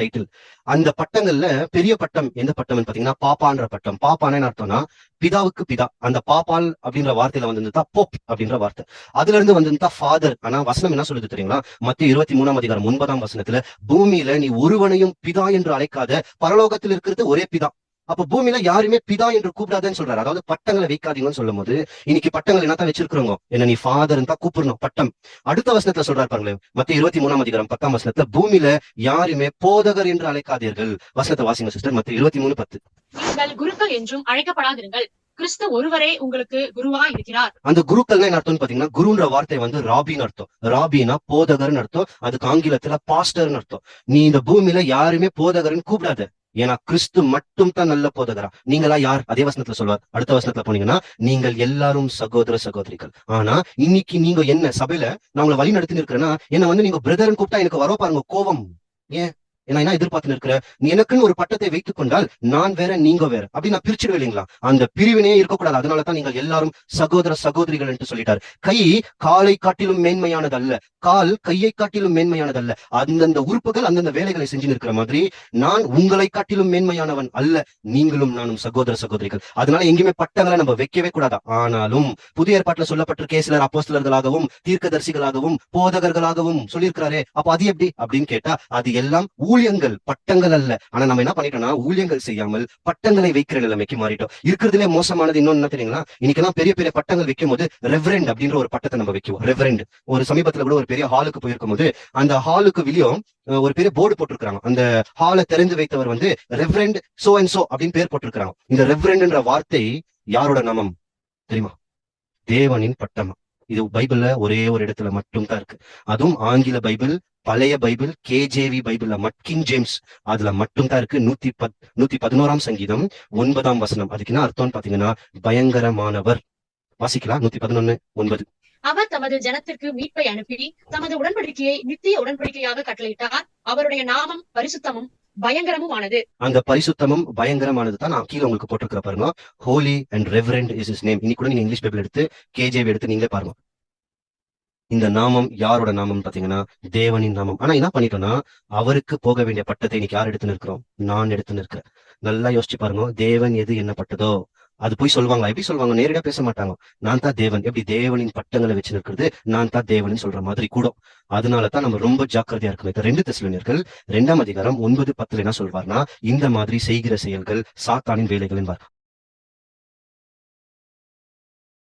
Title அந்த பட்டங்கள்ல பெரிய பட்டம் எந்த பட்டம்னு பாத்தீங்கன்னா பாப்பான்ற பட்டம். பாப்பான்னு என்ன அர்த்தம்னா பிதாவுக்கு பிதா. அந்த பாப்பால் அப்படின்ற வார்த்தையில வந்து போப் அப்படின்ற வார்த்தை. அதுல இருந்து வந்திருந்தா ஃபாதர் ஆனா வசனம் என்ன சொல்லுது தெரியுங்களா? மத்திய இருபத்தி மூணாம் அதிகாரம் ஒன்பதாம் வசனத்துல பூமியில நீ ஒருவனையும் பிதா என்று அழைக்காத பரலோகத்தில் இருக்கிறது ஒரே பிதா. அப்ப பூமியில யாருமே பிதா என்று கூப்பிடாதேன்னு சொல்றாரு. அதாவது பட்டங்களை வைக்காதீங்கன்னு சொல்லும் போது இன்னைக்கு பட்டங்கள் என்னத்தான் வச்சிருக்கிறோங்க என்ன நீ ஃபாதர் தான் கூப்பிடணும். பட்டம். அடுத்த வசனத்துல சொல்றாரு பாருங்களேன். மத்திய இருபத்தி மூணாம் அதிகாரம் பத்தாம் வசனத்துல பூமியில யாருமே போதகர் என்று அழைக்காதீர்கள். வசனத்தை வாசிங்க சிஸ்டர் மத்திய இருபத்தி மூணு பத்து குருக்கள் என்றும் அழைக்கப்படாதிருங்கள். கிறிஸ்து ஒருவரே உங்களுக்கு குருவா இருக்கிறார். அந்த குருக்கள்னா என்ன அர்த்தம்னு பாத்தீங்கன்னா குருன்ற வார்த்தை வந்து ராபின்னு அர்த்தம். ராபினா போதகர்னு அர்த்தம். அதுக்கு ஆங்கிலத்துல பாஸ்டர்னு அர்த்தம். நீ இந்த பூமியில யாருமே போதகர்னு கூப்பிடாத. ஏன்னா கிறிஸ்து மட்டும் தான் நல்ல போதகரா. நீங்களா யார்? அதே வசனத்துல சொல்வார். அடுத்த வசனத்துல போனீங்கன்னா நீங்கள் எல்லாரும் சகோதர சகோதரிகள். ஆனா இன்னைக்கு நீங்க என்ன சபையில நான் உங்களை வழி நடத்தி இருக்கிறேன்னா என்ன வந்து நீங்க பிரதர்னு கூப்பிட்டா எனக்கு வர பாருங்க கோபம். ஏன்? ஏன்னா என்ன எதிர்பார்த்து இருக்கிற நீ எனக்குன்னு ஒரு பட்டத்தை வைத்துக் கொண்டால் நான் வேற நீங்க வேற அப்படி நான் பிரிச்சிடுவேன் இல்லைங்களா? அந்த பிரிவினே இருக்கக்கூடாது. அதனாலதான் நீங்கள் எல்லாரும் சகோதர சகோதரிகள் என்று சொல்லிட்டார். கை காலை காட்டிலும் மேன்மையானது அல்ல கால் கையை காட்டிலும் மேன்மையானது அல்ல அந்தந்த உறுப்புகள் அந்தந்த வேலைகளை செஞ்சு இருக்கிற மாதிரி நான் உங்களை காட்டிலும் மேன்மையானவன் அல்ல. நீங்களும் நானும் சகோதர சகோதரிகள். அதனால எங்கேயுமே பட்டங்களை நம்ம வைக்கவே கூடாது? ஆனாலும் புதிய ஏற்பாட்டுல சொல்லப்பட்டிருக்கே சிலர் அப்போஸ்தலர்களாகவும் தீர்க்கதரிசிகளாகவும் போதகர்களாகவும் சொல்லியிருக்கிறாரே அப்ப அது எப்படி? அப்படின்னு கேட்டா அது எல்லாம் ஊழியங்கள் பட்டங்கள் அல்ல. ஆனா நம்ம என்ன பண்ணிட்டோம்னா ஊழியங்கள் செய்யாமல் பட்டங்களை வைக்கிற நிலைமைக்கு மாறிட்டோம். இருக்கிறதுலே மோசமானது இன்னொன்னு என்ன தெரியுங்களா? இன்னைக்கெல்லாம் பெரிய பெரிய பட்டங்கள் வைக்கும் போது ரெவரெண்ட் அப்படின்ற ஒரு பட்டத்தை நம்ம வைக்குவோம். ரெவரெண்ட் ஒரு சமீபத்துல கூட ஒரு பெரிய ஹாலுக்கு போயிருக்கும் போது அந்த ஹாலுக்கு வெளியும் ஒரு பெரிய போர்டு போட்டிருக்காங்க அந்த ஹாலை தெரிந்து வைத்தவர் வந்து ரெவரண்ட் சோ அண்ட் சோ அப்படின்னு பேர் போட்டிருக்காங்க இந்த ரெவரண்ட்ன்ற வார்த்தை யாரோட நாமம்? தெரியுமா? தேவனின் பட்டமா. இது பைபிள்ல ஒரே ஒரு இடத்துல மட்டும் தான் இருக்கு. அதுவும் ஆங்கில பைபிள் பழைய பைபிள் கேஜேவி பைபிள்ல மட்கின் ஜேம்ஸ் அதுல மட்டும் தான் இருக்கு. நூத்தி பத் நூத்தி பதினோராம் சங்கீதம் ஒன்பதாம் வசனம். அதுக்கு என்ன அர்த்தம்னு பாத்தீங்கன்னா பயங்கரமானவர். வாசிக்கலாம். நூத்தி பதினொன்னு ஒன்பது. அவர் தமது ஜனத்திற்கு மீட்பை அனுப்பி தமது உடன்படிக்கையை நித்திய உடன்படிக்கையாக கட்டளையிட்டார். அவருடைய நாமம் பரிசுத்தமும் பயங்கரமும் ஆனது அந்த பரிசுத்தமும் பயங்கரமானது தான் நான் கீழே உங்களுக்கு போட்டிருக்கிற பாருங்க. Holy and reverend is is name இன்னைக்கு கூட நீங்க இங்கிலீஷ் பைபிள் எடுத்து கேஜேவி எடுத்து நீங்களே பாருங்க. இந்த நாமம் யாரோட நாமம் பாத்தீங்கன்னா தேவனின் நாமம். ஆனா என்ன பண்ணிட்டோம்னா அவருக்கு போக வேண்டிய பட்டத்தை இன்னைக்கு யார் எடுத்து நிற்கிறோம்? நான் எடுத்து நிற்கிறேன். நல்லா யோசிச்சு பாருங்க தேவன் எது என்ன பட்டதோ அது போய் சொல்லுவாங்க எப்படி சொல்லுவாங்க நேரடியா பேச மாட்டாங்க. நான் தான் தேவன். எப்படி தேவனின் பட்டங்களை வச்சு நிற்கிறது? நான் தான் தேவன் சொல்ற மாதிரி கூட அதனால தான் நம்ம ரொம்ப ஜாக்கிரதையா இருக்கணும். இப்ப ரெண்டு தெசலோனியர்கள் ரெண்டாம் அதிகாரம் ஒன்பது பத்துல என்ன சொல்வார்னா இந்த மாதிரி செய்கிற செயல்கள் சாத்தானின் வேலைகள் என்பார்.